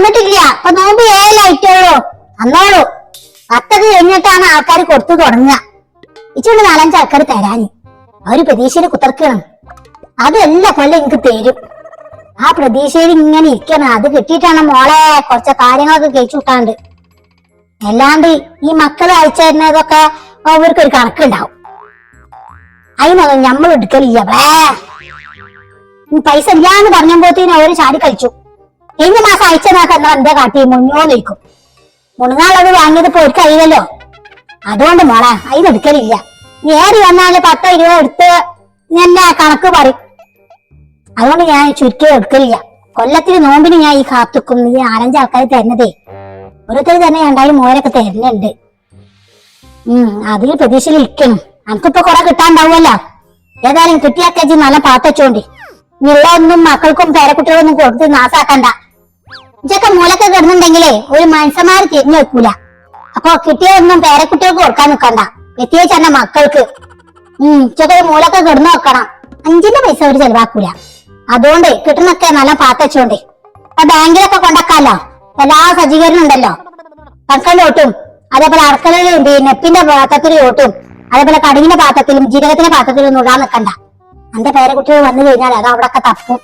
വന്നിട്ടില്ല. അപ്പൊ നോമ്പ് ഏഴായിട്ടുള്ളൂ അന്നോളൂ പത്തൊക്കെ കഴിഞ്ഞിട്ടാണ് ആൾക്കാർ കൊടുത്തു തുടങ്ങുക. ഇച്ചുകൊണ്ട് നാലഞ്ച് ആൾക്കാർ തരാന്. അവർ പ്രതീക്ഷയിൽ കുത്തർക്കണം. അത് എല്ലാ കൊല്ലം എനിക്ക് തരും. ആ പ്രതീക്ഷയിൽ ഇങ്ങനെ ഇരിക്കണം. അത് കിട്ടിയിട്ടാണ് മോളെ കുറച്ച് കാര്യങ്ങളൊക്കെ കഴിച്ചു വിട്ടാണ്ട്. അല്ലാണ്ട് ഈ മക്കൾ അയച്ചു തരുന്നതൊക്കെ അവർക്കൊരു കണക്കുണ്ടാവും. അതിനൊന്നും നമ്മൾ എടുക്കലില്ല പൈസ ഇല്ലാന്ന് പറഞ്ഞപ്പോഴത്തേനും അവർ ചാടി കളിച്ചു. കഴിഞ്ഞ മാസം അയച്ചതാക്ക എന്നാ എന്താ കാട്ടി മുന്നോ നിൽക്കും മുണങ്ങാനുള്ളത് വാങ്ങിയത് ഇപ്പൊ ഒരു കഴിയില്ലല്ലോ അതുകൊണ്ട് മോളെ നീ ഏറി വന്നാൽ പത്തോ ഇരുപതോ എടുത്ത് എന്നെ കണക്ക് പറയും. അതുകൊണ്ട് ഞാൻ ചുരുക്കി എടുക്കലില്ല കൊല്ലത്തിന് നോമ്പിന് ഞാൻ ഈ കാത്തുക്കും. ഈ നാലഞ്ച് ആൾക്കാർ തരുന്നതേ. ഓരോരുത്തർ തന്നെ രണ്ടായിരം മോരൊക്കെ തരുന്നുണ്ട്. ഉം അതിൽ പ്രതീക്ഷയിൽ ഇരിക്കണം നമുക്കിപ്പോ കുറെ കിട്ടാണ്ടാവുമല്ലോ. ഏതായാലും കിട്ടിയാക്കി നല്ല പാത്തച്ചോണ്ടി ഇനിയുള്ളതൊന്നും മക്കൾക്കും പേരക്കുട്ടികളൊന്നും കൊടുത്ത് നാസാക്കണ്ട. ഇതൊക്കെ മൂലൊക്കെ കിടന്നുണ്ടെങ്കിലേ ഒരു മനുഷ്യന്മാര് തിരിഞ്ഞു വെക്കൂല. അപ്പൊ കിട്ടിയതൊന്നും പേരക്കുട്ടികൾക്ക് കൊടുക്കാൻ നിക്കണ്ട. പ്രത്യേകിച്ച് എന്റെ മക്കൾക്ക്. ഉം ഇച്ചൊക്കെ ഒരു മൂലൊക്കെ കിടന്നു വെക്കണം. അഞ്ചിന്റെ പൈസ അവർ ചെലവാക്കൂല. അതുകൊണ്ട് കിട്ടുന്നൊക്കെ നല്ല പാത്തച്ചോണ്ട് ആ ബാങ്കിലൊക്കെ കൊണ്ടാക്കാലോ? എല്ലാ സജ്ജീകരണം ഉണ്ടല്ലോ? തക്കലിന്റെ ഓട്ടും. അതേപോലെ അടക്കളയിലും പിന്നെ നെപ്പിന്റെ പാത്രത്തിലും ഓട്ടും. അതേപോലെ കടുകിന്റെ പാത്രത്തിലും ജീരകത്തിന്റെ പാത്രത്തിലും ഒന്നും ഇടാൻ നിൽക്കണ്ട എന്റെ പേരക്കുട്ടികൾ വന്നു കഴിഞ്ഞാൽ അത് അവിടൊക്കെ തപ്പും.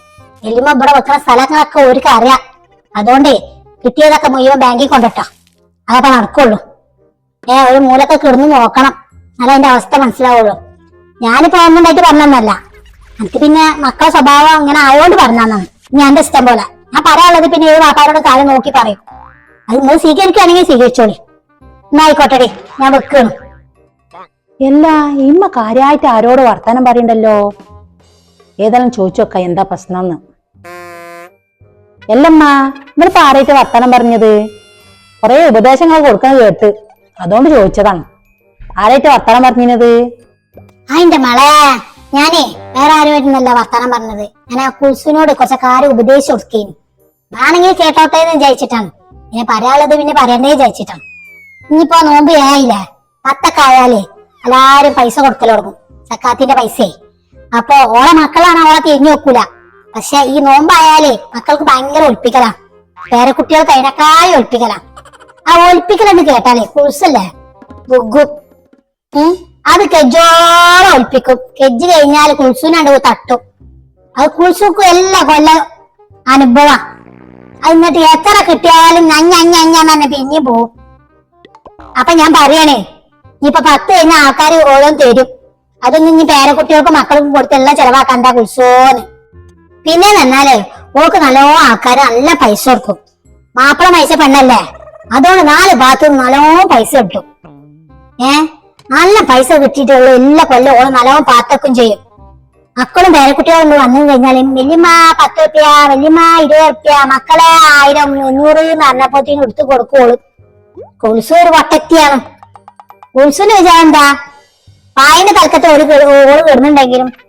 എല്ലുമ്പോ ഇവിടെ വെക്കുന്ന സ്ഥലങ്ങളൊക്കെ ഒരുക്ക് അറിയാം അതുകൊണ്ടേ കിട്ടിയതൊക്കെ മുഴുവൻ ബാങ്കിൽ കൊണ്ടിട്ടോ അതപ്പോ നടക്കുള്ളൂ. ഏ ഒരു മൂലൊക്കെ കിടന്ന് നോക്കണം. അല്ല അതിന്റെ അവസ്ഥ മനസ്സിലാവുള്ളൂ. ഞാനിപ്പോ ഒന്നുണ്ടായിട്ട് പറഞ്ഞൊന്നല്ല. എനിക്ക് പിന്നെ മക്കളെ സ്വഭാവം അങ്ങനെ ആയതുകൊണ്ട് പറഞ്ഞാന്നാണ് ഞാൻ എന്റെ ഇഷ്ടം പോലെ. ഞാൻ പറയാനുള്ളത് പിന്നെ ഏത് വാപ്പാരോട് കാര്യം നോക്കി പറയും. അത് നിങ്ങൾ സ്വീകരിക്കുകയാണെങ്കിൽ സ്വീകരിച്ചോളി. എന്നായിക്കോട്ടെടി ഞാൻ വെക്കണം. എല്ലാ ഇമ്മ കാര്യമായിട്ട് ആരോട് വർത്തമാനം പറയണ്ടല്ലോ? ഏതായാലും ചോദിച്ചോക്ക എന്താ പ്രശ്നമെന്ന് എല്ലമ്മ ഇവരിപ്പോ പാറയിട്ട് വർത്തനം പറഞ്ഞത്? കുറെ ഉപദേശങ്ങൾ കൊടുക്കാൻ കേട്ട്. അതുകൊണ്ട് ചോദിച്ചതാണ്. ആരായിട്ട് വർത്തനം പറഞ്ഞത് അതിന്റെ മളയാ മളെ ഞാനേ വേറെ ആരുമായിട്ടൊന്നല്ല വർത്തമാനം പറഞ്ഞത്. ഞാൻ ആ കുൽസുവിനോട് കുറച്ച് കാര്യം ഉപദേശിച്ചു കൊടുക്കുകയും വേണമെങ്കിൽ കേട്ടോട്ടെ എന്ന് വിചാരിച്ചിട്ടാണ്. പിന്നെ പറയാനുള്ളത് പിന്നെ പറയണ്ടേ വിചാരിച്ചിട്ടാണ്. ഇനിയിപ്പോ നോമ്പ് ഏയില്ല പത്തൊക്കെ ആയാലേ എല്ലാരും പൈസ കൊടുക്കൽ തുടങ്ങും. സക്കാത്തിന്റെ പൈസയെ അപ്പൊ ഓളെ മക്കളാണ് അവളെ തിരിഞ്ഞു വെക്കൂല പക്ഷെ ഈ നോമ്പായാലേ മക്കൾക്ക് ഭയങ്കര ഒളിപ്പിക്കലാ. പേരക്കുട്ടികൾ തൈനക്കായി ഒളിപ്പിക്കലാ. ആ ഒളിപ്പിക്കലെന്ന് കേട്ടാലേ ഉം. അത് കെജോളം ഒളിപ്പിക്കും. കെജ് കഴിഞ്ഞാൽ കുൽസുനാണ്ട് തട്ടും. അത് കുൽസുക്കും എല്ലാ കൊല്ല അനുഭവ. എന്നിട്ട് എത്ര കിട്ടിയാലും ഞഞ്ഞ പിന്നെ പോവും. അപ്പൊ ഞാൻ പറയണേ ഇപ്പൊ പത്ത് കഴിഞ്ഞ ആൾക്കാർ ഓരോ തരും. അതൊന്നും ഇനി പേരക്കുട്ടികൾക്കും മക്കൾക്കും കൊടുത്തെല്ലാം ചെലവാക്കണ്ട കുൽസോന്ന് പിന്നെ എന്നാലേ ഓക്ക് നല്ലോ ആൾക്കാർ നല്ല പൈസ കൊടുക്കും. മാപ്പിള പൈസ പെണ്ണല്ലേ? അതുകൊണ്ട് നാല് ഭാഗത്തും നല്ലോ പൈസ കിട്ടും. ഏ? നല്ല പൈസ കിട്ടിയിട്ടുള്ള എല്ലാ കൊല്ലം ഓൾ നല്ലോണം പാത്തക്കും ചെയ്യും. മക്കളും പേരക്കുട്ടികളും വന്നു കഴിഞ്ഞാൽ വലിയമ്മ പത്ത് റുപ്യ വലിയമ്മ ഇരുപത് റുപ്യ മക്കളെ ആയിരം മുന്നൂറ് എന്ന് പറഞ്ഞപ്പോഴത്തേനും എടുത്തു കൊടുക്കുള്ളൂ കുൽസു ഒരു വട്ടത്തിയാണ്. കുൽസുന്ന് വെച്ചാൽ എന്താ? പായന്റെ തലക്കത്ത് ഒരു ഓൾ കിടന്നുണ്ടെങ്കിലും നമുക്ക്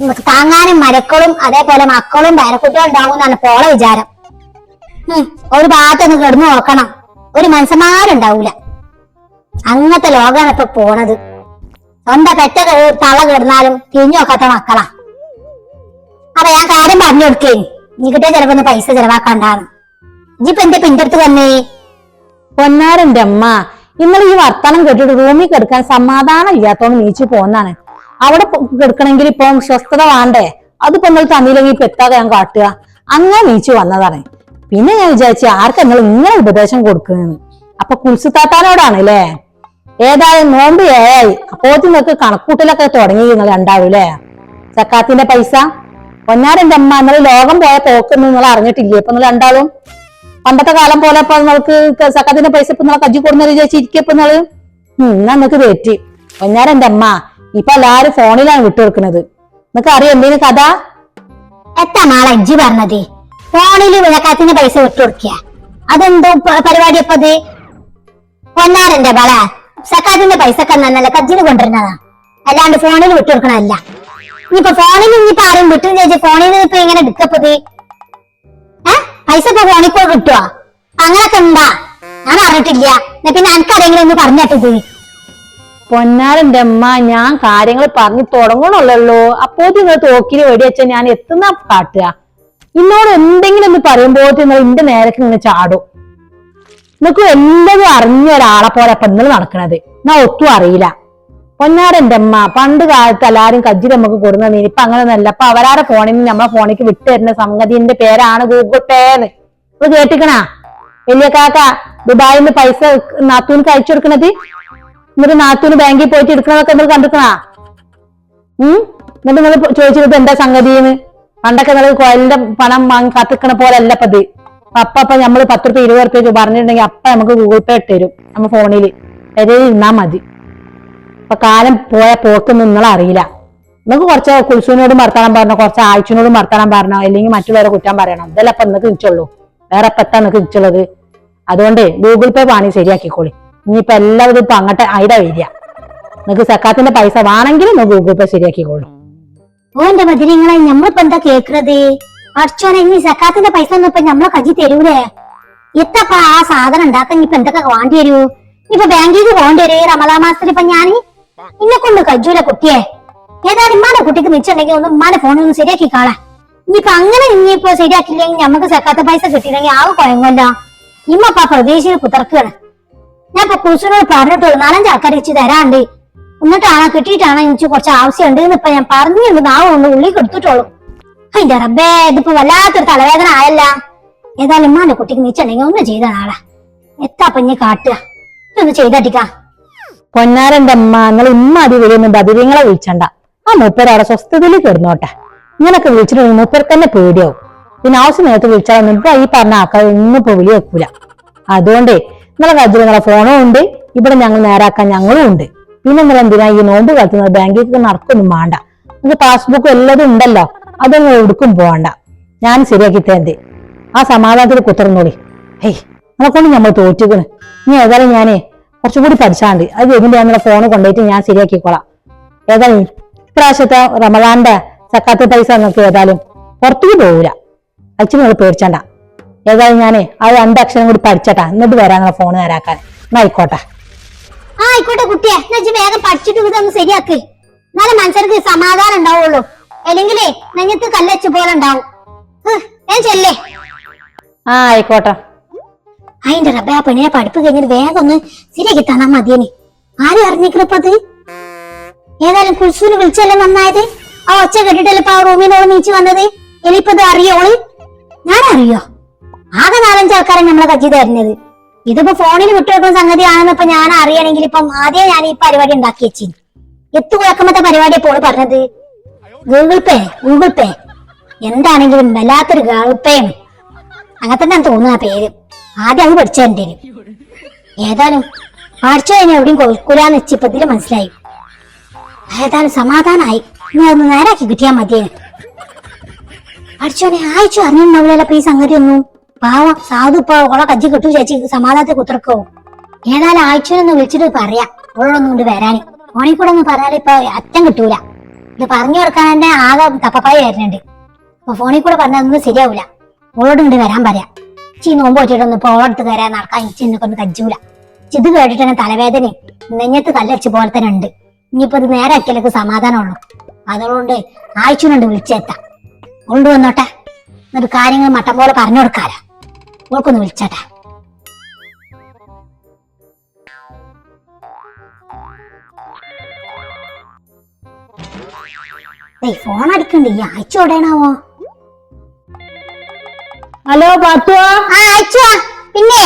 താങ്ങാനും മരക്കളും അതേപോലെ മക്കളും പേരക്കുട്ടികളും ഉണ്ടാവും എന്നാണ് പോളെ വിചാരം. ഒരു ഭാഗത്തൊന്ന് കിടന്നു നോക്കണം. ഒരു മനുഷ്യന്മാരുണ്ടാവൂല. അങ്ങനത്തെ ലോകമാണ് ഇപ്പൊ പോണത്. സ്വന്തം കെ- തള കിടന്നാലും തിരിഞ്ഞു നോക്കാത്ത മക്കളാ. അപ്പൊ ഞാൻ കാര്യം പറഞ്ഞു കൊടുക്കേ. നീ കിട്ടിയ ചിലപ്പോ പൈസ ചെലവാക്കാണ്ടാണ് ഇജിപ്പൊ എന്റെ പിന്റെ അടുത്ത് വന്നേ? പൊന്നാരന്റെ അമ്മ ഇന്നലെ ഈ വർത്തമാനം കേട്ടിട്ട് റൂമിൽ കിടക്കാൻ സമാധാനം ഇല്ലാത്തോണ്ട് നീച്ചു പോന്നാണ്. അവിടെ കിടക്കണമെങ്കിൽ ഇപ്പൊ സ്വസ്ഥത വേണ്ടേ? അതിപ്പോ നിങ്ങൾ തന്നില്ലെങ്കിൽ ഇപ്പൊ എത്താതെ ഞാൻ കാട്ടുക. അങ്ങനെ നീച്ചു വന്നതാണ്. പിന്നെ ഞാൻ വിചാരിച്ചു ആർക്കാ നിങ്ങൾ ഇങ്ങനെ ഉപദേശം കൊടുക്കുന്നത് അപ്പൊ കുൽസുത്താത്താനോടാണ് അല്ലേ ഏതായാലും നോമ്പ് ഏഴായി. അപ്പോ നിങ്ങൾക്ക് കണക്കൂട്ടലൊക്കെ തുടങ്ങി നിങ്ങൾ രണ്ടാവും അല്ലേ സക്കാത്തിന്റെ പൈസ? പൊന്നാരന്റെ അമ്മ ഇന്നലെ ലോകം പോയ പോക്ക് നിങ്ങൾ അറിഞ്ഞിട്ടില്ലേ? ഇപ്പൊ നിങ്ങൾ രണ്ടാളും? പണ്ടത്തെ കാലം പോലെ ഇപ്പൊ നിങ്ങൾക്ക് സക്കാത്തിന്റെ പൈസ ഇപ്പൊ നിങ്ങളെ കജ്ജി കൊടുന്ന വിചാരിച്ചിരിക്കപ്പൊ നിങ്ങൾ? ഉം എന്നാ നിങ്ങൾക്ക് തെറ്റി. പൊന്നാരന്റെ അമ്മ ഇപ്പൊ എല്ലാരും ഫോണിലാണ് വിട്ടുകൊടുക്കുന്നത് നിങ്ങക്ക് അറിയാം എന്തേലും കഥ? എത്ര നാളെ അജ്ജി പറഞ്ഞത്? ഫോണിൽ വിളക്കാത്തിന് പൈസ വിട്ടുകൊടുക്കുക അതെന്തോ പരിപാടി എപ്പത് പൊന്നാരന്റെ ബള സക്കാത്തിന്റെ പൈസ ഒക്കെ നന്നല്ല കജ്ജിന് കൊണ്ടുവരുന്നതാ. അല്ലാണ്ട് ഫോണിൽ വിട്ടുകൊടുക്കണല്ല ഇനിയിപ്പൊ ഫോണിൽ ഇനിയിപ്പോ ആരും വിട്ടു ചോദിച്ചു ഫോണിൽ ഇപ്പൊ ഇങ്ങനെ എടുക്കപ്പത് ഏ? പൈസ ഇപ്പൊ ഫോണിൽ പോയി കിട്ടുവോ? അങ്ങനൊക്കെ ഉണ്ടാ. ഞാൻ അറിഞ്ഞിട്ടില്ല പിന്നെ എനിക്കറിയെങ്കിലും ഒന്ന് പറഞ്ഞിട്ടത് പൊന്നാരന്റെ അമ്മ ഞാൻ കാര്യങ്ങൾ പറഞ്ഞു തുടങ്ങണല്ലോ അപ്പോ നിങ്ങൾ ഓടി വെച്ചാൽ ഞാൻ എത്തുന്ന കാട്ടുക. ഇന്നോട് എന്തെങ്കിലും ഒന്ന് പറയുമ്പോൾ നിങ്ങൾ ഇന്റെ നേരക്ക് ഇങ്ങനെ ചാടും. നിനക്ക് എല്ലാതും അറിഞ്ഞ ഒരാളെ പോലെ അപ്പൊ നിങ്ങൾ നടക്കണത്. ഞാൻ ഒട്ടും അറിയില്ല. പൊന്നാരന്റെ അമ്മ പണ്ട് കാലത്ത് എല്ലാരും കജ്ജി നമുക്ക് കൊടുക്കുന്ന ഇനിയിപ്പൊ അങ്ങനെയൊന്നല്ല അപ്പൊ അവരാടെ ഫോണിൽ നിന്ന് നമ്മളെ ഫോണിലേക്ക് തരുന്ന സംഗതിന്റെ പേരാണ് ഗൂഗിൾ പേ എന്ന്. ഇത് കേട്ടിക്കണാ? വലിയ കാക്ക ദുബായിൽ പൈസ നാത്തൂനിക്ക് അയച്ചു കൊടുക്കണത്? എന്നിട്ട് നാത്തൂന് ബാങ്കിൽ പോയിട്ട് എടുക്കണതൊക്കെ നിങ്ങൾ കണ്ടിക്കണാ ഉം? എന്നിട്ട് നിങ്ങൾ ചോദിച്ചിരുന്നത് എന്താ സംഗതിന്ന് പണ്ടൊക്കെ നിങ്ങൾ കൊല്ലം പണം വാങ്ങി കത്തിക്കണ പോലെ അല്ല ഇത്. അപ്പ അപ്പൊ നമ്മൾ പത്ത് റുപ്യ ഇരുപത് റുപ്യ പറഞ്ഞിട്ടുണ്ടെങ്കിൽ അപ്പ നമുക്ക് ഗൂഗിൾ പേ ഇട്ട് തരും. നമ്മ ഫോണിൽ പെരയിൽ ഇരുന്നാ മതി. അപ്പൊ കാലം പോയ പോക്ക് നിങ്ങൾ അറിയില്ല. നിങ്ങൾക്ക് കുറച്ച് കുൽസുവിനോടും വർത്താനം പറഞ്ഞോ കുറച്ച് ആഴ്ചനോട് വർത്താനം പറഞ്ഞോ അല്ലെങ്കിൽ മറ്റുള്ളവരെ കുറ്റം പറയണം? ഇതല്ല അപ്പൊ നിങ്ങൾക്ക് ഇച്ചുള്ളൂ വേറെ ഇപ്പൊ നിങ്ങൾക്ക് ഇച്ചുള്ളത് അതുകൊണ്ട് ഗൂഗിൾ പേ പാണി ശരിയാക്കിക്കോളി. ഇനിയിപ്പൊ എല്ലാവരും ഇപ്പൊ അങ്ങോട്ട് അയിട വരിക. നിങ്ങക്ക് സക്കാത്തിന്റെ പൈസ വേണമെങ്കിൽ നിങ്ങൾ ഗൂഗിൾ പേ ശരിയാക്കിക്കോളൂ. ഓന്റെ മധുരങ്ങളെ നമ്മളിപ്പോ എന്താ കേക്കുന്നത് അടിച്ചോനെ ഇനി സക്കാത്തിന്റെ പൈസ ഒന്നും ഇപ്പൊ നമ്മളെ കജി തരൂലേ? എത്തപ്പ ആ സാധനം ഉണ്ടാക്കാൻ ഇപ്പൊ എന്തൊക്കെ വേണ്ടി വരൂ? ഇപ്പൊ ബാങ്കിലേക്ക് പോകേണ്ടി വരൂ. റമലാ മാസത്തിൽ ഇപ്പൊ ഞാൻ ഇന്നെ കൊണ്ട് കജൂല കുട്ടിയെ. ഏതായാലും ഉമ്മാന്റെ കുട്ടിക്ക് മിച്ചുണ്ടെങ്കിൽ ഒന്ന് ഉമ്മാന്റെ ഫോണിൽ ഒന്ന് ശരിയാക്കി കാണാം ഇനിയിപ്പൊ അങ്ങനെ ഇനിയിപ്പോ ശരിയാക്കില്ലെങ്കിൽ നമുക്ക് സക്കാത്ത പൈസ കിട്ടിയില്ലെങ്കിൽ ആകെ കുഴങ്ങല്ലോ ഇമ്മപ്പ പ്രതീക്ഷയിൽ കുത്തർക്കാണ്. ഞാൻ ഇപ്പൊ കുസുനോട് പറഞ്ഞിട്ടുള്ളൂ നാലഞ്ച് ആൾക്കാർ വെച്ച് തരാണ്ട്. എന്നിട്ടാണോ കിട്ടിയിട്ടാണോ എനിക്ക് കുറച്ച് ആവശ്യമുണ്ട് എന്ന് ഇപ്പൊ ഞാൻ പറഞ്ഞിട്ടുണ്ട് നാവുകൊണ്ട് ഉള്ളി കൊടുത്തിട്ടുള്ളൂ അതിന്റെ റബ്ബേ ഇതിപ്പോ വല്ലാത്തൊരു തലവേദന ആയല്ല. ഏതായാലും ഉമ്മാന്റെ കുട്ടിക്ക് നീച്ചുണ്ടെങ്കിൽ ഒന്ന് ചെയ്ത നാളെ. എത്താ പഞ്ഞ് കാട്ടുക. ഇതൊന്ന് ചെയ്തട്ടിക്ക പൊന്നാരന്റെ അമ്മ നിങ്ങൾ ഇമ്മ അതി വരുന്ന ബദിരിങ്ങളെ വിളിച്ചണ്ട. ആ മൂപ്പരവിടെ സ്വസ്ഥതയിൽ കിടന്നോട്ടെ. ഇങ്ങനൊക്കെ വിളിച്ചിട്ട് മൂപ്പർക്ക് തന്നെ പേടിയാവും. പിന്നെ ആവശ്യം നേരത്തെ വിളിച്ചാൽ നിന്റെ ഈ പറഞ്ഞ ആൾക്കാർ ഒന്നും ഇപ്പൊ വിളി വെക്കൂല അതുകൊണ്ടേ നിങ്ങളെ കാര്യത്തിൽ നിങ്ങളെ ഫോണും ഉണ്ട്. ഇവിടെ ഞങ്ങൾ നേരാക്കാൻ ഞങ്ങളും ഉണ്ട്. പിന്നെ നിങ്ങൾ എന്തിനാ ഈ നോമ്പ് കളിക്കുന്നത് ബാങ്കിലേക്ക് നടക്കൊന്നും വേണ്ട. നിങ്ങൾക്ക് പാസ്ബുക്ക് എല്ലാതും ഉണ്ടല്ലോ. അതൊന്നും എടുക്കും പോകണ്ട. ഞാൻ ശരിയാക്കി തരണ്ടേ ആ സമാധാനത്തിൽ കുത്തർന്നോളി. ഹേയ് നമ്മളെ കൊണ്ട് നമ്മൾ തോറ്റിക്കണ്. ഇനി ഏതായാലും ഞാനേ കുറച്ചുകൂടി പഠിച്ചാണ്ട് അത് ഇതിന്റെ നമ്മളെ ഫോണ് കൊണ്ടുപോയിട്ട് ഞാൻ ശരിയാക്കിക്കോളാം. ഏതായാലും ഇപ്രാവശ്യത്തെ റമദാന്റെ സക്കാത്ത പൈസ നിങ്ങൾക്ക് ഏതായാലും പുറത്തേക്ക് പോകൂല അച്ഛൻ നിങ്ങൾ പേടിച്ചണ്ട. ഏതായാലും ഞാനേ ആ രണ്ട് അക്ഷരം കൂടി പഠിച്ചട്ടാ. എന്നിട്ട് വരാം നിങ്ങളെ ഫോൺ നേരാക്കാൻ. എന്നാ ആയിക്കോട്ടെ. ആ ആയിക്കോട്ടെ കുട്ടിയെ. എന്നാ ഇജ്ജ് വേഗം പഠിച്ചിട്ട് ഇതൊന്ന് ശരിയാക്ക്. നല്ല മനസ്സിലേക്ക് സമാധാനം ഉണ്ടാവുള്ളൂ. അല്ലെങ്കിലേ നിങ്ങക്ക് കല്ലച്ച് പോലെ ഉണ്ടാവും. ഞാൻ ചെല്ലേ. ആ ആയിക്കോട്ടെ. അതിന്റെ റബ്ബെ ആ പെണ്ണിനെ പഠിപ്പ് കഴിഞ്ഞിട്ട് വേഗം ഒന്ന് ശരിയാക്കി തന്നാ മതിയെ ആരും അറിഞ്ഞിക്കണപ്പത് ഏതായാലും കുൽസൂന് വിളിച്ചല്ലേ നന്നായത്? ആ ഒച്ച കേട്ടിട്ടല്ലേ ഇപ്പൊ ആ റൂമിനോട് നീച്ചു വന്നത്? ഇനിയിപ്പത് അറിയോളി ഞാൻ അറിയോ ആകെ നാലഞ്ച് ആൾക്കാരെ നമ്മളെ കത്തി തരുന്നത്. ഇതിപ്പോ ഫോണിൽ വിട്ടുവെക്കുന്ന സംഗതിയാണെന്ന് ഞാൻ അറിയണമെങ്കിൽ ഇപ്പം ആദ്യം ഞാൻ ഈ പരിപാടി ഉണ്ടാക്കി വെച്ചു. എത്തു കുഴക്കമത്തെ പരിപാടി ഇപ്പോൾ പറഞ്ഞത്? Google pay Google pay. എന്താണെങ്കിലും വല്ലാത്തൊരു ഗൂഗിൾ പേ അങ്ങനെ തന്നെ തോന്നുന്നു ആ പേര്. ആദ്യം അത് പഠിച്ചതിന്റെ ഏതായാലും പഠിച്ചു കഴിഞ്ഞാൽ എവിടെയും കൊടുക്കൂലെന്ന് വെച്ച് ഇപ്പൊ ഇതിൽ മനസ്സിലായി. ഏതായാലും സമാധാനമായി നീ അതൊന്ന് നേരാക്കി കിട്ടിയാൽ മതിയെ പഠിച്ചോനെ ആയിച്ചു അറിഞ്ഞിട്ടുണ്ടാവില്ല ഈ സംഗതി ഒന്നും പാവം സാധു ഇപ്പൊ ഓളെ കജ്ജി കിട്ടു ചേച്ചി സമാധാനത്തെ കുത്തിറക്കോ ഏതായാലും ആഴ്ചയൊന്ന് വിളിച്ചിട്ട് പറയാം. ഓളൊന്നും കൊണ്ട് വരാന് ഓണി കൂടെ ഒന്ന് പറഞ്ഞാൽ ഇപ്പൊ അറ്റം കിട്ടൂല. ഇത് പറഞ്ഞു കൊടുക്കാൻ തന്നെ ആകെ തപ്പപ്പായി വരുന്നുണ്ട്. അപ്പൊ ഫോണിൽ കൂടെ പറഞ്ഞാൽ ഒന്നും ശരിയാവൂല. ഓളോട് ഇങ്ങോട്ട് വരാൻ പറയാം. ചീ നോമ്പ് വെച്ചിട്ടൊന്ന് ഇപ്പൊ ഓളടുത്ത് കയറാൻ നടക്കാൻ ഇച്ചി എന്നെ കൊണ്ട് കജ്ജൂല. ഇത് കേട്ടിട്ട് തന്നെ തലവേദന നെഞ്ഞത്ത് കല്ലടിച്ച് പോലെ തന്നെ ഉണ്ട്. ഇനിയിപ്പോ ഇത് നേരെ ആക്കിയാലേക്ക് സമാധാനമുള്ളൂ. അതുകൊണ്ട് ആഴ്ചനുണ്ട് വിളിച്ചേത്താം കൊണ്ട് വന്നോട്ടെ. കാര്യങ്ങൾ മട്ടം പോലെ പറഞ്ഞു കൊടുക്കാലോ ഓൾക്കൊന്ന് വിളിച്ചോട്ടെ. ഫോൺ അടിക്കണ്ട്. ഈ അയച്ചു എവിടെയാണാവോ? ഹലോ പാത്തുവാ ആ അയച്ചു. പിന്നെ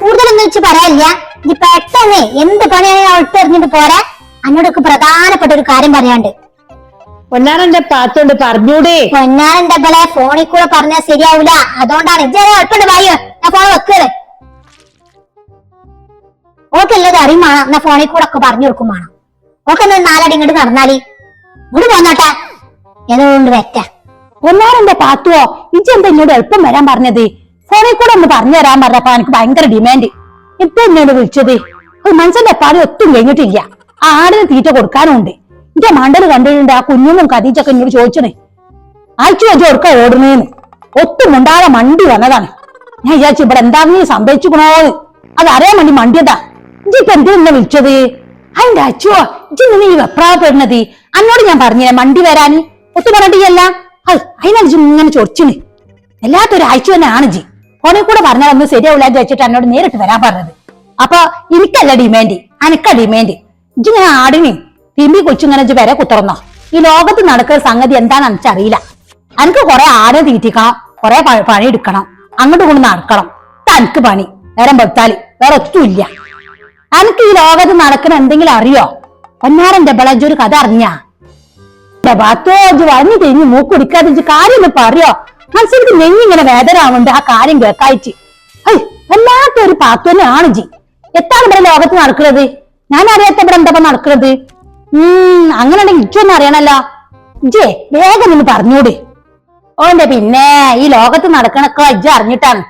കൂടുതലൊന്നും വെച്ച് പറയാനില്ല. ഇനി പെട്ടെന്ന് എന്ത് പണിയാണെങ്കിലും അവൾക്ക് എറിഞ്ഞിട്ട് പോരാ. അന്നോടൊക്കെ പ്രധാനപ്പെട്ട ഒരു കാര്യം പറയാണ്ട് പൊന്നാരന്റെ പാത്തോണ്ട് പറഞ്ഞൂടെ. പൊന്നാറന്റെ പോലെ ഫോണിൽ കൂടെ പറഞ്ഞാൽ ശരിയാവൂല. അതുകൊണ്ടാണ്. ഇജ്ജെ എളുപ്പമുണ്ട് വായോ ഞാൻ ഫോൺ വെക്കൽ ഓക്കെല്ലത് അറിയുമാണ് എന്നാ ഫോണിൽ കൂടെ ഒക്കെ പറഞ്ഞു കൊടുക്കും വേണം. ഓക്കെ നാലടി ഇങ്ങോട്ട് നടന്നാൽ? ഇങ്ങോട്ട് പോന്നോട്ടെ. ഏതോ വെറ്റ. പൊന്നാരന്റെ പാത്തുവോ? ഇജ്ജ് എന്താ എന്നോട് എളുപ്പം വരാൻ പറഞ്ഞത്? ഫോണിൽ കൂടെ ഒന്ന് പറഞ്ഞു തരാൻ പറഞ്ഞപ്പോ എനിക്ക് ഭയങ്കര ഡിമാൻഡ് ഇപ്പൊ എന്നോട് വിളിച്ചത്? ഒരു മനുഷ്യന്റെ പാടി ഒത്തും കഴിഞ്ഞിട്ടില്ല. ആ ആടിന് തീറ്റ കൊടുക്കാനുണ്ട്. എന്റെ മണ്ടൽ കണ്ടിട്ടുണ്ട് ആ കുഞ്ഞും കതീച്ചൊക്കെ എന്നോട് ചോദിച്ചണേ. അയച്ചു അഞ്ചു കൊടുക്ക ഓടുന്നേന്ന്. ഒത്തും ഉണ്ടാകാതെ മണ്ടി വന്നതാണ്. ഞാൻ വിചാരിച്ചു ഇവിടെ എന്താണെന്ന് സംഭവിച്ചുക്കണോന്ന്. അത് അറിയാൻ വേണ്ടി മണ്ടിയതാ. ഇജ്ജ് ഇപ്പൊ എന്തിനാ വിളിച്ചത്? അതിന്റെ അച്ചുവോ ഇജ്ജ് നിന്ന് ഈ വെപ്രാവപ്പെടുന്നത് അന്നോട് ഞാൻ പറഞ്ഞില്ലേ മണ്ടി വരാൻ ഒത്തു പറഞ്ഞിട്ടില്ല അതിനാണ് ഇജ്ജ് ഇങ്ങനെ ചൊറിച്ചിന്. എല്ലാത്തൊരു ആഴ്ച തന്നെ ആണ് ജി ഫോണിൽ കൂടെ പറഞ്ഞാൽ ഒന്ന് ശരിയാവില്ല എന്ന് വെച്ചിട്ട് എന്നോട് നേരിട്ട് വരാൻ പറഞ്ഞത്. അപ്പൊ എനിക്കല്ല ഡിമാൻഡ് അനക്കാ ഡിമാൻഡ് ഇജ്ജ് ഞാൻ ആടിനി. തിമ്പി കൊച്ചിങ്ങനെ ഇജ്ജ് വരെ കുത്തറന്നോ ഈ ലോകത്ത് നടക്കുന്ന സംഗതി എന്താണെന്ന് എനിക്കറിയില്ല. എനിക്ക് കൊറേ ആട് തീറ്റിക്കണം കൊറേ പണി എടുക്കണം അങ്ങോട്ട് കൊണ്ട് നടക്കണം. തനിക്ക് പണി. നേരം വെത്താൽ വേറെ ഒത്തുമില്ല അനക്ക് ഈ ലോകത്ത് നടക്കുന്ന എന്തെങ്കിലും അറിയോ? പൊന്നാരന്റെ ബളജ് ഒരു കഥ അറിഞ്ഞാ? ബാത്തോജ് വഞ്ഞു തിരിഞ്ഞ് മൂക്കുടിക്കാതെ കാര്യം ഇപ്പൊ പറയോ? മനസ്സിലേക്ക് നെഞ്ഞിങ്ങനെ വേദന ആവുന്നുണ്ട് ആ കാര്യം കേക്കായിട്ട് വല്ലാത്ത ഒരു പാത്തു തന്നെയാണ് ജി എത്താണ് ഇവിടെ ലോകത്ത് നടക്കുന്നത്? ഞാൻ അറിയാത്ത ഇവിടെ എന്താ നടക്കുന്നത്? ഉം അങ്ങനെയാണെങ്കിൽ ഇജ്ജൊന്നും അറിയണല്ലോ. ഇജ്ജേ വേഗം ഒന്ന് പറഞ്ഞൂടെ. ഓന്റെ പിന്നെ ഈ ലോകത്ത് നടക്കണൊക്കെ ഇജ്ജ് അറിഞ്ഞിട്ടാണ്.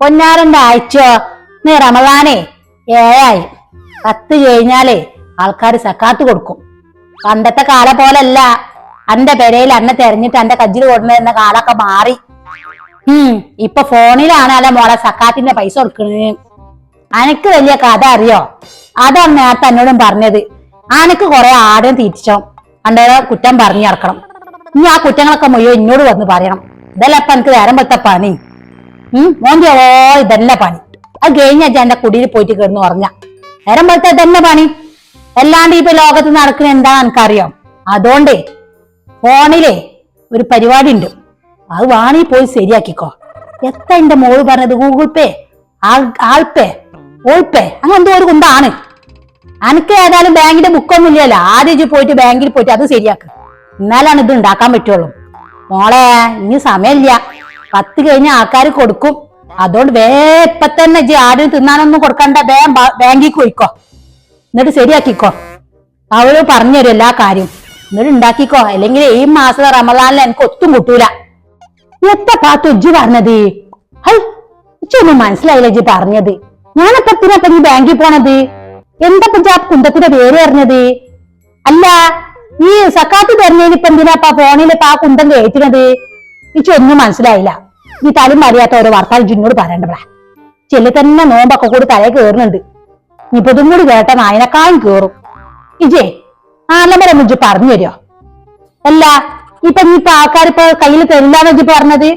പൊന്നാരന്റെ ആഴ്ച നീ റമദാനേ ഏഴായി. പത്ത് കഴിഞ്ഞാലേ ആൾക്കാർ സക്കാത്ത് കൊടുക്കും. പണ്ടത്തെ കാല പോലല്ല. അന്റെ പെരയിൽ അന്നെ തെരഞ്ഞിട്ട് അന്റെ കജ്ജിൽ കൊടുക്കുന്ന കാലൊക്കെ മാറി. ഉം ഇപ്പൊ അല്ല മോളെ സക്കാത്തിന്റെ പൈസ കൊടുക്കുന്നത് അനക്ക് വലിയ കഥ അറിയോ? അതാണ് നേരത്തെ എന്നോടും പറഞ്ഞത്. അനക്ക് കുറെ ആടും തീറ്റിച്ചോ? അണ്ടേ കുറ്റം പറഞ്ഞു നടക്കണം. ഇനി ആ കുറ്റങ്ങളൊക്കെ മുഴുവൻ എന്നോട് വന്ന് പറയണം. ഇതല്ല അപ്പൊ എനിക്ക് നേരം വെത്ത പണി. ഉം മോന്റെ ഓ ഇതന്നെ പണി. അത് കഴിഞ്ഞ എന്റെ കുടിയിൽ പോയിട്ട് കിടന്ന് പറഞ്ഞ നേരം വെത്ത ഇതന്നെ പണി. അല്ലാണ്ട് ഇപ്പൊ ലോകത്ത് നടക്കുന്ന എന്താ എനിക്കറിയാം? അതുകൊണ്ടേ ഫോണിലെ ഒരു പരിപാടി ഉണ്ട്. അത് വാണി പോയി ശരിയാക്കിക്കോ. എത്ര എന്റെ മോൾ പറഞ്ഞത്? ഗൂഗിൾ പേ ആൾ ആൾപേ ഓൾപേ അങ്ങനെ എന്തോ ഒരു കുന്താണ്. അനക്ക് ഏതായാലും ബാങ്കിന്റെ ബുക്കൊന്നും ഇല്ലല്ലോ. ആദ്യം ഇജ്ജ് പോയിട്ട് ബാങ്കിൽ പോയിട്ട് അത് ശരിയാക്ക്. എന്നാലാണ് ഇത് ഉണ്ടാക്കാൻ പറ്റുള്ളൂ. മോളെ ഇനി സമയമില്ല. പത്ത് കഴിഞ്ഞ ആൾക്കാർ കൊടുക്കും. അതുകൊണ്ട് വേപ്പ തന്നെ ഇജ്ജ് ആടിന് തിന്നാനൊന്നും കൊടുക്കണ്ട. വേഗം ബാങ്കിൽ പോയിക്കോ. എന്നിട്ട് ശരിയാക്കിക്കോ. അവൾ പറഞ്ഞുതരും എല്ലാ കാര്യം എന്നിട്ട് ഉണ്ടാക്കിക്കോ. അല്ലെങ്കിൽ ഈ മാസം റമദാനിൽ എനിക്ക് ഒത്തും കിട്ടൂല. എത്ര പാത്തു ഇജ്ജ് പറഞ്ഞത്? ഹൈ ഇച്ചൊന്നും മനസ്സിലായില്ല ഇജ്ജ് പറഞ്ഞത്. ഞാനപ്പത്തിനപ്പം ഈ ബാങ്കിൽ പോണത്? എന്തപ്പം ആ കുന്തത്തിന്റെ പേര് പറഞ്ഞത്? അല്ല ഈ സക്കാത്ത് തരുന്നതിന് ഇപ്പൊ എന്തിനാപ്പാ ഫോണിൽ ഇപ്പൊ ആ കുന്തം കയറ്റുന്നത്? ഒന്നും മനസ്സിലായില്ല. ഈ തലും അറിയാത്ത ഓരോ വർത്താൻ ജിന്നോട് പറയണ്ടേ ചെല്ലു തന്നെ നോമ്പൊക്കെ കൂടി തലേ കയറുന്നുണ്ട് ഇപ്പൊ ഇതും കൂടി കേട്ട നായനക്കായും കേറും. ഇജേ ആലമരം മുജ് പറഞ്ഞു തരുമോ അല്ല ഇപ്പൊ ഇനിയിപ്പൊ ആൾക്കാർ ഇപ്പൊ കയ്യിൽ തരില്ലാന്ന് ഇജ്ജ് പറഞ്ഞത്?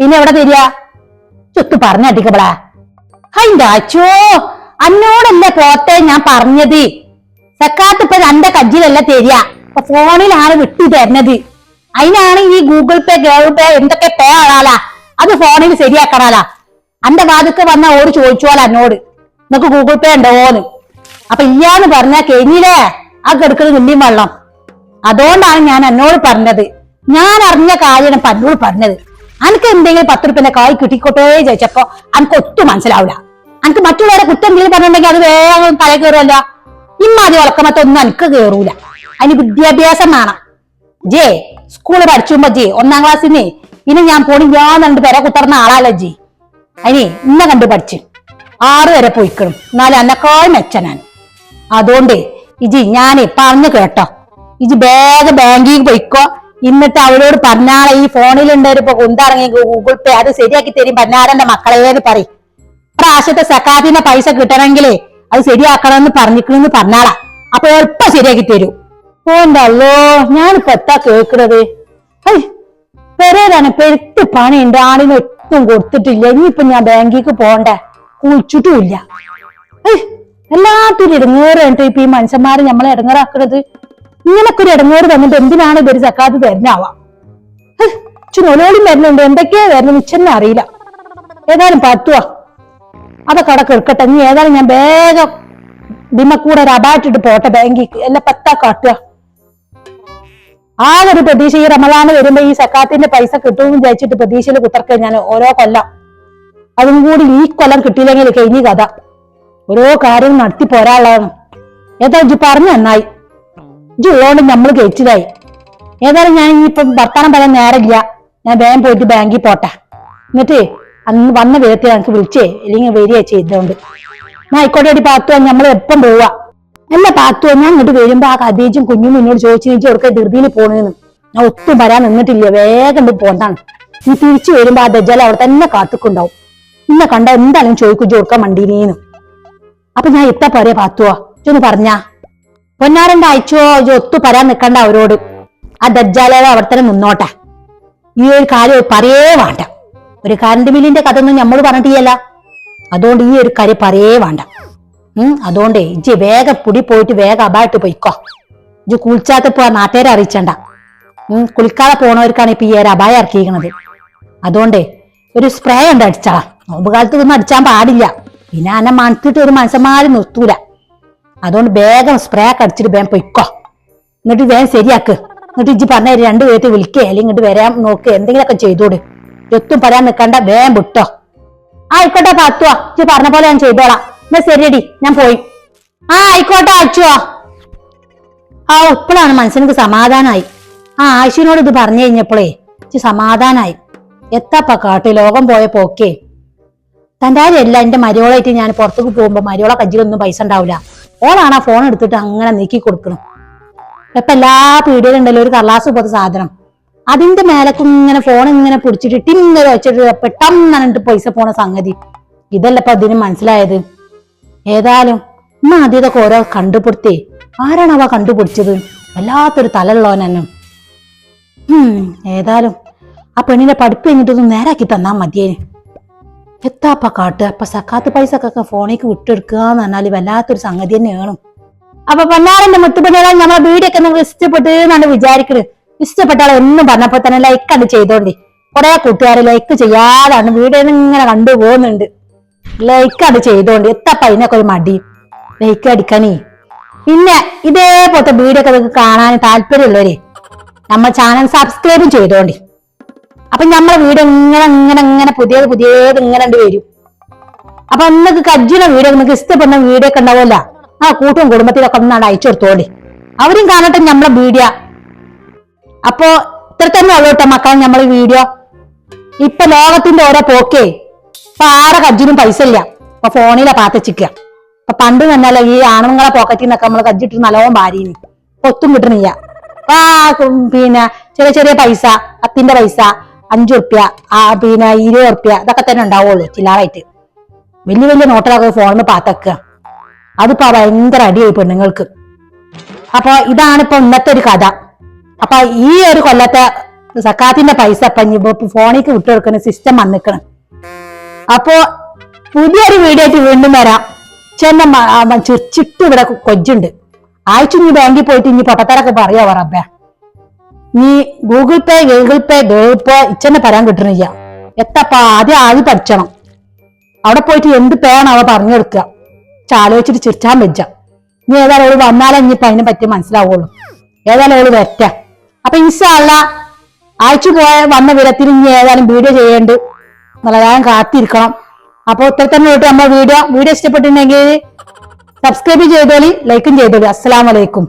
പിന്നെ എവിടെ തരിക? ചുത്ത് പറഞ്ഞടിക്കപ്പെടാ ഹൈ അച്ചോ! അന്നോടല്ല പോട്ടെ ഞാൻ പറഞ്ഞത്? സക്കാത്ത് ഇപ്പൊ എന്റെ കജ്ജിലല്ല തരിക. അപ്പൊ ഫോണിലാണ് വിട്ടു തരുന്നത് അതിനാണ് ഈ ഗൂഗിൾ പേ ഗൂഗിൾ പേ എന്തൊക്കെ പേ ആളാലാ? അത് ഫോണിൽ ശരിയാക്കണാലാ? അന്റെ വാതിക്ക് വന്ന ഓട് ചോദിച്ചോല എന്നോട്. നിനക്ക് ഗൂഗിൾ പേ ഉണ്ടോന്ന് അപ്പൊ ഇയാന്ന് പറഞ്ഞാ കഴിഞ്ഞില്ലേ ആ കെടുക്കുന്നത് നിന്നിയും വെള്ളം. അതുകൊണ്ടാണ് ഞാൻ എന്നോട് പറഞ്ഞത്. ഞാൻ അറിഞ്ഞ കാര്യമാണ് പന്നോട് പറഞ്ഞത്. അനക്ക് എന്തെങ്കിലും പത്ത് റുപ്യന്റെ കായ് കിട്ടിക്കോട്ടെ ചോദിച്ചപ്പോ അനക്ക് ഒട്ടും മനസ്സിലാവില്ല അനക്ക് മറ്റുള്ളവരെ കുറ്റം എന്തെങ്കിലും പറഞ്ഞിട്ടുണ്ടെങ്കിൽ അത് വേഗം തല കയറുമല്ല ഇമ്മാതി ഉളക്കമത്തൊന്നും അനക്ക് കയറൂല അതിന് വിദ്യാഭ്യാസം വേണം. ജേ സ്കൂൾ പഠിച്ചുമ്പോ ജേ ഒന്നാം ക്ലാസ്സിന് ഇനി ഞാൻ പോണി ഞാൻ രണ്ട് പേരെ കുത്തർന്ന ആളാല ജി. അതിനെ ഇന്ന കണ്ടു പഠിച്ച് ആറ് വരെ പോയിക്കണം. എന്നാലും എന്നെക്കാൾ മെച്ചനാണ് അതുകൊണ്ട് ഇജി ഞാനേ പറഞ്ഞു കേട്ടോ. ഇജി വേഗം ബാങ്കിൽ പോയിക്കോ. എന്നിട്ട് അവരോട് പറഞ്ഞാളെ ഈ ഫോണിൽ ഇപ്പൊ കൊണ്ടിറങ്ങി ഗൂഗിൾ പേ അത് ശരിയാക്കി തരും. പന്നാരന്റെ മക്കളേന്ന് പറയും. പ്രാവശ്യത്തെ സക്കാത്തിന്റെ പൈസ കിട്ടണമെങ്കിലേ അത് ശരിയാക്കണമെന്ന് പറഞ്ഞിക്കണെന്ന് പറഞ്ഞാളാ. അപ്പൊ എളുപ്പം ശരിയാക്കി തരൂ. ഓണ്ടല്ലോ ഞാനിപ്പോ എത്താ കേക്കണത് പെരേലാണ് പെരുത്ത് പണിയുണ്ട്. ആളിന് ഒട്ടും കൊടുത്തിട്ടില്ല. ഇനിയിപ്പൊ ഞാൻ ബാങ്കിക്ക് പോണ്ടേ കുളിച്ചിട്ടും ഇല്ല എല്ലാത്തിനും ഇടങ്ങേറ് കണ്ടിട്ട് ഇപ്പൊ ഈ മനുഷ്യന്മാര് നമ്മളെ ഇടങ്ങേറാക്കണത്. ഇങ്ങനൊക്കെ ഒരു ഇടങ്ങേറ് തന്നിട്ട് എന്തിനാണ് ഇവർ സക്കാത്ത് തരുന്നാവാ ചുനോലോളും വരുന്നുണ്ട്. എന്തൊക്കെയാ വരുന്നത് നിച്ചന്നെ അറിയില്ല. ഏതായാലും പറ്റുവാ അതൊക്കെ അവിടെ കിടക്കട്ടെ. നീ ഏതായാലും ഞാൻ വേഗം ഡിമക്കൂടെ ഒരു അബാറ്റിട്ട് പോട്ടെ. ബാങ്കിക്ക് എല്ലാം പത്താ കാട്ടുക. ആകെ ഒരു പ്രതീക്ഷ ഈ റമദാന് വരുമ്പോ ഈ സക്കാത്തിന്റെ പൈസ കിട്ടുമെന്ന് വിചാരിച്ചിട്ട് പ്രതീക്ഷയിൽ കുത്തർക്ക ഞാൻ ഓരോ കൊല്ലം. അതും കൂടി ഈ കൊല്ലം കിട്ടിയില്ലെങ്കിൽ കഴിഞ്ഞ കഥ. ഓരോ കാര്യം നടത്തി പോരാളാണ് ഏതാ ഇജ്ജ് പറഞ്ഞു നന്നായി. ഇജ്ജ് ഉള്ളതുകൊണ്ട് നമ്മൾ കഴിച്ചിലായി ഏതായാലും ഞാൻ ഇനിയിപ്പൊ ഭർത്താനം പറയാൻ നേരമില്ല. ഞാൻ വേഗം പോയിട്ട് ബാങ്കിൽ പോട്ടെ. എന്നിട്ട് അന്ന് വന്ന വിധത്തിൽ എനിക്ക് വിളിച്ചേ അല്ലെങ്കിൽ വരിക ചെയ്തോണ്ട്. ഞാൻ ആയിക്കോട്ടെ അടി പാത്തുവാ നമ്മൾ എപ്പം പോവാ? അല്ല പാത്തുവാ ഞാൻ ഇങ്ങോട്ട് വരുമ്പോ ആ കദീജും കുഞ്ഞും എന്നോട് ചോദിച്ചു ചോദിച്ചു അവർക്ക് ധൃതിയിൽ പോണെന്ന്. ഞാൻ ഒത്തും വരാൻ നിന്നിട്ടില്ല വേഗം പോണ്ടാണ് നീ തിരിച്ചു വരുമ്പോ ആ ദജാല അവിടെ തന്നെ കാത്തുക്കുണ്ടാവും. ഇന്നെ കണ്ട എന്തായാലും ചോദിക്കും ചോർക്കാൻ മണ്ടീനേന്ന്. അപ്പൊ ഞാൻ എത്താ പറയ പാത്തുവാ? ഇതൊന്ന് പറഞ്ഞാ. പൊന്നാരന്റെ അയച്ചോ ഒത്തു പറയാൻ നിക്കണ്ട അവരോട്. ആ ദജ്ജാലെ അവിടെ തന്നെ നിന്നോട്ടെ. ഈ ഒരു കാര്യം പറയേ വേണ്ട. ഒരു കറണ്ട് ബില്ലിന്റെ കഥ ഒന്നും നമ്മൾ പറഞ്ഞിട്ടില്ല അതുകൊണ്ട് ഈ ഒരു കാര്യം പറയേ വേണ്ട. ഉം അതുകൊണ്ടേ ഇജ്ജ് വേഗം പുടി പോയിട്ട് വേഗം അബായിട്ട് പോയിക്കോ. ഇജ്ജ് കുളിച്ചാത്ത പോ നാട്ടുകാരെ അറിയിച്ചണ്ട. ഉം കുളിക്കാതെ പോണവർക്കാണ് ഇപ്പൊ ഈ ഒരു അപായം ഇറക്കിയിരിക്കണത്. അതുകൊണ്ടേ ഒരു സ്പ്രേ ഉണ്ട് അടിച്ചാളാ. നോമ്പ് കാലത്ത് ഒന്നും അടിച്ചാൻ പാടില്ല. പിന്നെ അന്നെ മണത്തിട്ട് ഒരു മനസ്സന്മാരും നിർത്തൂല. അതുകൊണ്ട് വേഗം സ്പ്രേ ഒക്കെ അടിച്ചിട്ട് വേഗം പൊയ്ക്കോ. എന്നിട്ട് വേഗം ശരിയാക്ക്. എന്നിട്ട് ഇജ്ജ് പറഞ്ഞ രണ്ടു പേർക്ക് വിളിക്കുക അല്ലെങ്കിൽ ഇങ്ങോട്ട് വരാൻ നോക്കുക എന്തെങ്കിലുമൊക്കെ ചെയ്തോട്. എത്തും പറയാൻ നിൽക്കണ്ട വേം വിട്ടോ. ആയിക്കോട്ടെ പത്തുവാ ഇജ്ജ് പറഞ്ഞ പോലെ ഞാൻ ചെയ്തോളാം. എന്നാ ശരിയടി ഞാൻ പോയി. ആ ആയിക്കോട്ടെ അച്ചുവാ ആ ഇപ്പോഴാണ് മനസ്സിനക്ക് സമാധാനമായി ആ ആശുവിനോട് ഇത് പറഞ്ഞു കഴിഞ്ഞപ്പോഴേ ഇച്ചി സമാധാനമായി എത്താപ്പ കാട്ടി ലോകം പോയ പോക്കേ. തന്റെ എല്ലാം എന്റെ മരിയോളായിട്ട് ഞാൻ പുറത്തേക്ക് പോകുമ്പോ മരിയോള കജ്ജിലൊന്നും പൈസ ഉണ്ടാവില്ല. ഓളാണ് ആ ഫോൺ എടുത്തിട്ട് അങ്ങനെ നീക്കി കൊടുക്കണം ഇപ്പൊ എല്ലാ പീടികയിലുണ്ടല്ലോ ഒരു കർലാസ് പോലത്തെ സാധനം. അതിന്റെ മേലക്കും ഇങ്ങനെ ഫോൺ ഇങ്ങനെ പിടിച്ചിട്ട് ടിങ്ങനെ വെച്ചിട്ട് പെട്ടെന്ന് പൈസ പോണ സംഗതി. ഇതല്ല ഇപ്പൊ അതിന് മനസ്സിലായത്? ഏതായാലും ഇന്ന് ആദ്യം ഇതൊക്കെ ഓരോ കണ്ടുപിടുത്തേ. ആരാണ് അവ കണ്ടുപിടിച്ചത്? വല്ലാത്തൊരു തലയുള്ളവനെന്നെ. ഏതായാലും ആ പെണ്ണിനെ പഠിപ്പ് കഴിഞ്ഞിട്ടൊന്ന് നേരാക്കി തന്നാ മതിയേന്. എത്താപ്പ കാട്ട്? അപ്പൊ സക്കാത്ത് പൈസ ഒക്കെ ഫോണേക്ക് വിട്ടെടുക്കുക എന്ന് പറഞ്ഞാൽ വല്ലാത്തൊരു സംഗതി തന്നെയാണ്. അപ്പൊ പൊന്നാറിന്റെ മുത്തുപണികളെ നമ്മളെ വീടൊക്കെ നിങ്ങൾ ഇഷ്ടപ്പെട്ട് എന്നാണ് വിചാരിക്കുന്നത് ഇഷ്ടപ്പെട്ടാൽ ഒന്നും പറഞ്ഞപ്പോ തന്നെ ലൈക്ക് അത് ചെയ്തോണ്ടി. കുറെ കൂട്ടുകാരെ ലൈക്ക് ചെയ്യാതാണ് വീഡിയോ ഇങ്ങനെ കണ്ടു പോകുന്നുണ്ട്. ലൈക്ക് അത് ചെയ്തോണ്ട്. എത്തപ്പ പൈനൊക്കെ ഒരു മടി. ലൈക്ക് അടിക്കണേ. പിന്നെ ഇതേപോലത്തെ വീഡിയോ ഒക്കെ നിങ്ങൾക്ക് കാണാൻ താല്പര്യമുള്ളവരെ നമ്മൾ ചാനൽ സബ്സ്ക്രൈബും ചെയ്തോണ്ടി. അപ്പൊ നമ്മളെ വീഡിയോ ഇങ്ങനെ ഇങ്ങനെ ഇങ്ങനെ പുതിയത് പുതിയത് ഇങ്ങനെ വരും. അപ്പൊ നിങ്ങൾക്ക് കജ്ജിന വീഡിയോ നിങ്ങൾക്ക് ഇഷ്ടപ്പെടുന്ന വീഡിയോ ഒക്കെ ഉണ്ടാവുമല്ല. ആ കൂട്ടും കുടുംബത്തിലൊക്കെ ഒന്നാണ് അയച്ചു കൊടുത്തോളി അവരും കാണട്ടെ നമ്മളെ വീഡിയോ അപ്പോ ഇത്ര തന്നെ ഉള്ളൂ കേട്ടോ മക്കളെ നമ്മൾ വീഡിയോ. ഇപ്പൊ ലോകത്തിന്റെ ഓരോ പോക്കേ ഇപ്പൊ ആരെ കജ്ജിനും പൈസ ഇല്ല. ഇപ്പൊ ഫോണിലാ പാത്തച്ചിക്കുക ഇപ്പൊ പണ്ട് തന്നെയല്ല ഈ ആണുങ്ങളെ പോക്കറ്റിൽ നിന്നൊക്കെ നമ്മൾ കജ്ജിട്ട് നല്ലോണം ഭാര്യന് ഒത്തും കിട്ടണില്ല. ആ പിന്നെ ചെറിയ ചെറിയ പൈസ പത്തിന്റെ പൈസ അഞ്ചു റുപ്യ ആ പിന്നെ ഇരുപത് റുപ്യ ഇതൊക്കെ തന്നെ ഉണ്ടാവുള്ളൂ ചില്ലാറായിട്ട്. വലിയ വലിയ നോട്ടിലൊക്കെ ഫോണിൽ പാത്തക്കുക അതിപ്പോ ഭയങ്കര അടിയായി പെണ്ണുങ്ങൾക്ക്. അപ്പൊ ഇതാണ് ഇപ്പൊ ഇന്നത്തെ ഒരു കഥ. അപ്പൊ ഈ ഒരു കൊല്ലത്തെ സക്കാത്തിന്റെ പൈസ ഇപ്പൊ ഫോണിക്ക് വിട്ടുകൊടുക്കുന്ന സിസ്റ്റം വന്നിക്കണം. അപ്പോ പുതിയൊരു വീഡിയോ ആയിട്ട് വീണ്ടും വരാം. ചെന്ന ചിരിച്ചിട്ട് ഇവിടെ കൊജുണ്ട് ആഴ്ച നീ ബാങ്കിൽ പോയിട്ട് ഇനി പൊട്ടത്തരൊക്കെ പറയാ റബ്ബേ നീ Google Pay Google Pay Google Pay ഇച്ചെന്നെ പറയാൻ കിട്ടണില്ല. എത്തപ്പാ ആദ്യം ആദ്യം പഠിച്ചണം. അവിടെ പോയിട്ട് എന്ത് പേ ആണ് അവ പറഞ്ഞു കൊടുക്കുക. ചാലോചിച്ചിട്ട് ചിരിച്ചാൻ വെച്ച നീ ഏതായാലും ഓൾ വന്നാലേ ഇനിയിപ്പൊ അതിനെ പറ്റി മനസ്സിലാവുള്ളൂ. ഏതായാലും അവൾ വരട്ടെ. അപ്പൊ ഇൻഷാല്ല അയച്ചു പോയ വന്ന വിധത്തിൽ ഇനി ഏതായാലും വീഡിയോ ചെയ്യേണ്ട. നല്ലതായും കാത്തിരിക്കണം. അപ്പൊ ഇത്ര തന്നെ നമ്മൾ വീഡിയോ വീഡിയോ ഇഷ്ടപ്പെട്ടിട്ടുണ്ടെങ്കിൽ സബ്സ്ക്രൈബ് ചെയ്തോളി ലൈക്കും ചെയ്തോളി. അസ്സലാമലൈക്കും